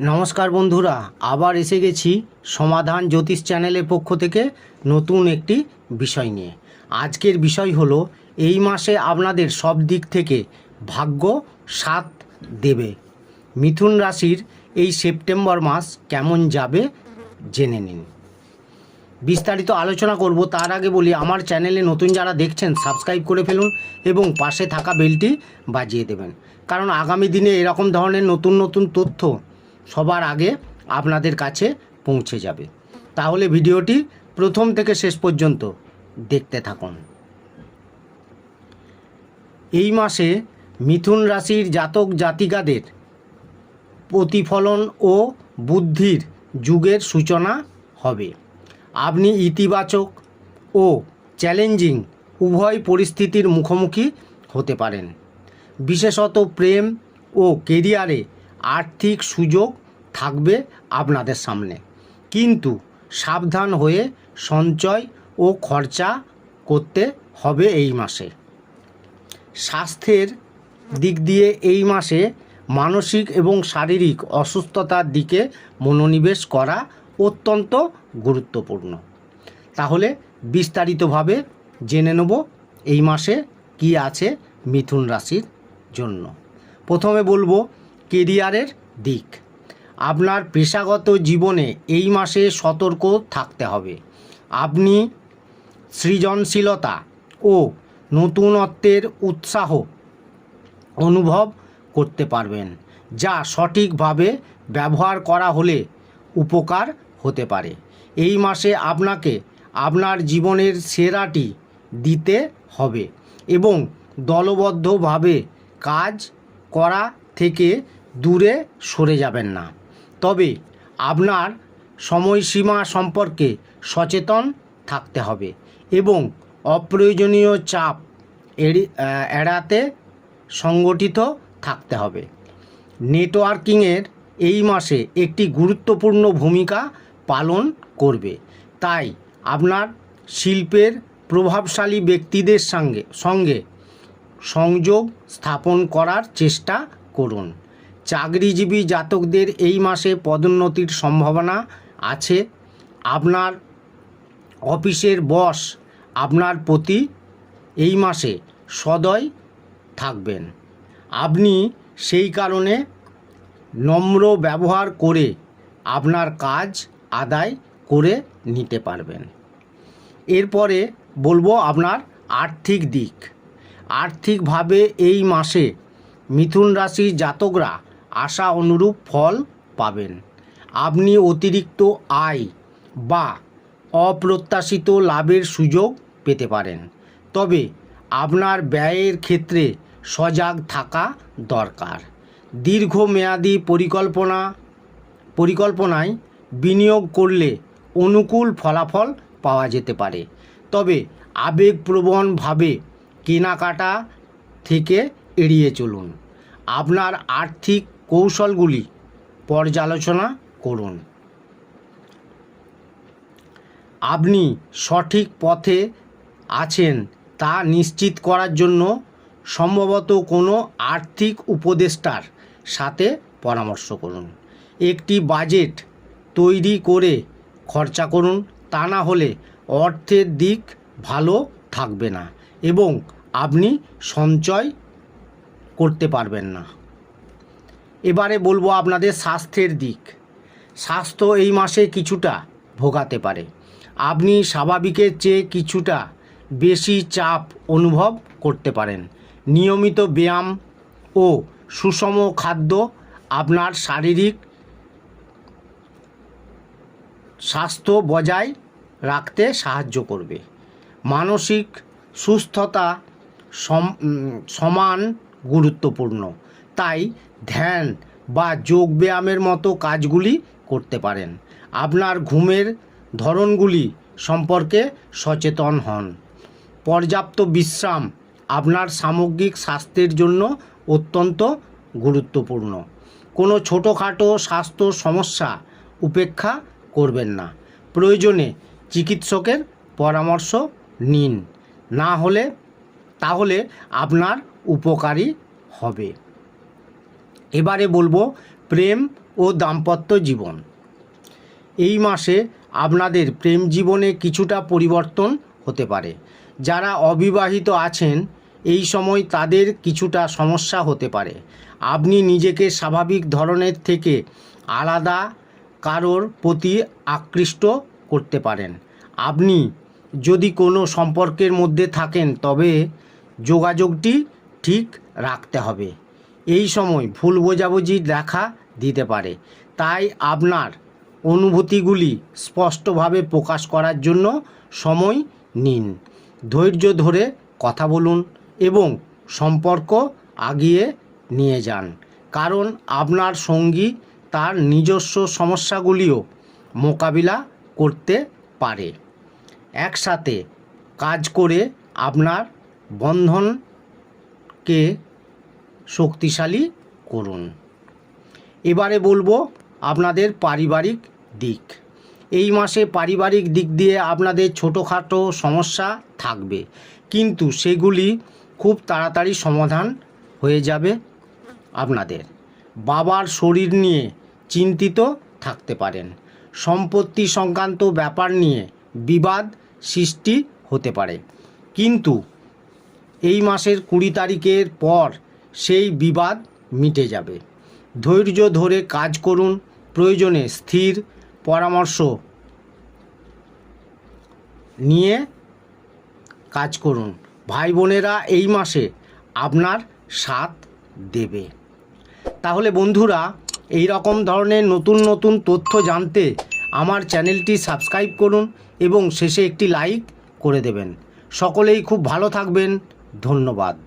নমস্কার বন্ধুরা, আবার এসে গেছি সমাধান জ্যোতিষ চ্যানেলের পক্ষ থেকে নতুন একটি বিষয় নিয়ে। আজকের বিষয় হলো, এই মাসে আপনাদের সব দিক থেকে ভাগ্য সাথ দেবে। মিথুন রাশির এই সেপ্টেম্বর মাস কেমন যাবে জেনে নিন। বিস্তারিত আলোচনা করব, তার আগে বলি, আমার চ্যানেলে নতুন যারা দেখছেন, সাবস্ক্রাইব করে ফেলুন এবং পাশে থাকা বেলটি বাজিয়ে দেবেন। কারণ আগামী দিনে এরকম ধরনের নতুন নতুন তথ্য সবার আগে আপনাদের কাছে পৌঁছে যাবে। তাহলে ভিডিওটি প্রথম থেকে শেষ পর্যন্ত দেখতে থাকুন। এই মাসে মিথুন রাশির জাতক জাতিকাদের প্রতিফলন ও বুদ্ধির যুগের সূচনা হবে। আপনি ইতিবাচক ও চ্যালেঞ্জিং উভয় পরিস্থিতির মুখোমুখি হতে পারেন। বিশেষত প্রেম ও কেরিয়ারে আর্থিক সুযোগ থাকবে আপনাদের সামনে। কিন্তু সাবধান হয়ে সঞ্চয় ও খরচা করতে হবে এই মাসে। স্বাস্থ্যের দিক দিয়ে এই মাসে মানসিক এবং শারীরিক অসুস্থতার দিকে মনোনিবেশ করা অত্যন্ত গুরুত্বপূর্ণ। তাহলে বিস্তারিতভাবে জেনে নেব এই মাসে কি আছে মিথুন রাশির জন্য। প্রথমে বলব কেরিয়ারের দিক। আপনার পেশাগত জীবনে এই মাসে সতর্ক থাকতে হবে। আপনি সৃজনশীলতা ও নতুনত্বের উৎসাহ অনুভব করতে পারবেন, যা সঠিকভাবে ব্যবহার করা হলে উপকার হতে পারে। এই মাসে আপনাকে আপনার জীবনের সেরাটি দিতে হবে এবং দলবদ্ধভাবে কাজ করা থেকে দূরে সরে যাবেন না। তবে আপনার সময়সীমা সম্পর্কে সচেতন থাকতে হবে এবং অপ্রয়োজনীয় চাপ এড়ি এড়াতে সংগঠিত থাকতে হবে। নেটওয়ার্কিংয়ের এই মাসে একটি গুরুত্বপূর্ণ ভূমিকা পালন করবে। তাই আপনার শিল্পের প্রভাবশালী ব্যক্তিদের সঙ্গে সঙ্গে সংযোগ স্থাপন করার চেষ্টা করুন। চাকরিজীবী জাতকদের এই মাসে পদোন্নতির সম্ভাবনা আছে। আপনার অফিসের বস আপনার প্রতি এই মাসে সদয় থাকবেন। আপনি সেই কারণে নম্র ব্যবহার করে আপনার কাজ আদায় করে নিতে পারবেন। এরপরে বলব আপনার আর্থিক দিক। আর্থিকভাবে এই মাসে মিথুন রাশির জাতকরা আশা অনুরূপ ফল পাবেন। আপনি অতিরিক্ত আয় বা অপ্রত্যাশিত লাভের সুযোগ পেতে পারেন। তবে আপনার ব্যয়ের ক্ষেত্রে সজাগ থাকা দরকার। দীর্ঘমেয়াদী পরিকল্পনা, পরিকল্পনায় বিনিয়োগ করলে অনুকূল ফলাফল পাওয়া যেতে পারে। তবে আবেগপ্রবণভাবে কেনাকাটা থেকে এড়িয়ে চলুন। আপনার আর্থিক কৌশলগুলি পর্যালোচনা করুন। আপনি সঠিক পথে আছেন তা নিশ্চিত করার জন্য সম্ভবত কোনো আর্থিক উপদেষ্টার সাথে পরামর্শ করুন। একটি বাজেট তৈরি করে খরচা করুন, তা না হলে অর্থের দিক ভালো থাকবে না এবং আপনি সঞ্চয় করতে পারবেন না। এবারে বলব আপনাদের স্বাস্থ্যের দিক। স্বাস্থ্য এই মাসে কিছুটা ভোগাতে পারে। আপনি স্বাভাবিকের চেয়ে কিছুটা বেশি চাপ অনুভব করতে পারেন। নিয়মিত ব্যায়াম ও সুষম খাদ্য আপনার শারীরিক স্বাস্থ্য বজায় রাখতে সাহায্য করবে। মানসিক সুস্থতা সম- সমান গুরুত্বপূর্ণ। তাই ধ্যান বা যোগব্যায়ামের মতো কাজগুলি করতে পারেন। আপনার ঘুমের ধরনগুলি সম্পর্কে সচেতন হন। পর্যাপ্ত বিশ্রাম আপনার সামগ্রিক স্বাস্থ্যের জন্য অত্যন্ত গুরুত্বপূর্ণ। কোনো ছোটোখাটো স্বাস্থ্য সমস্যা উপেক্ষা করবেন না। প্রয়োজনে চিকিৎসকের পরামর্শ নিন। না হলে তাহলে আপনার উপকারী হবে। এবারে বলব প্রেম ও দাম্পত্য জীবন। এই মাসে আপনাদের প্রেম জীবনে কিছুটা পরিবর্তন হতে পারে। যারা অবিবাহিত আছেন, এই সময় তাদের কিছুটা সমস্যা হতে পারে। আপনি নিজেকে স্বাভাবিক ধরনের থেকে আলাদা কারোর প্রতি আকৃষ্ট করতে পারেন। আপনি যদি কোনো সম্পর্কের মধ্যে থাকেন, তবে যোগাযোগটি ঠিক রাখতে হবে। এই সময় ভুল বোঝাবুঝি দেখা দিতে পারে। তাই আপনার অনুভূতিগুলি স্পষ্টভাবে প্রকাশ করার জন্য সময় নিন। ধৈর্য ধরে কথা বলুন এবং সম্পর্ক আগিয়ে নিয়ে যান। কারণ আপনার সঙ্গী তার নিজস্ব সমস্যাগুলিও মোকাবিলা করতে পারে। একসাথে কাজ করে আপনার বন্ধনকে শক্তিশালী করুন। এবারে বলব আপনাদের পারিবারিক দিক। এই মাসে পারিবারিক দিক দিয়ে আপনাদের ছোটোখাটো সমস্যা থাকবে, কিন্তু সেগুলি খুব তাড়াতাড়ি সমাধান হয়ে যাবে আপনাদের। বাবার শরীর নিয়ে চিন্তিত থাকতে পারেন। সম্পত্তি সংক্রান্ত ব্যাপার নিয়ে বিবাদ সৃষ্টি হতে পারে। কিন্তু এই মাসের কুড়ি তারিখের পর সেই বিবাদ মিটে যাবে। ধৈর্য ধরে কাজ করুন, প্রয়োজনে স্থির পরামর্শ নিয়ে কাজ করুন। ভাই বোনেরা এই মাসে আপনার সাথ দেবে। তাহলে বন্ধুরা এই রকম ধরনের নতুন নতুন তথ্য জানতে আমার চ্যানেলটি সাবস্ক্রাইব করুন এবং শেষে একটি লাইক করে দেবেন। সকলেই খুব ভালো থাকবেন। ধন্যবাদ।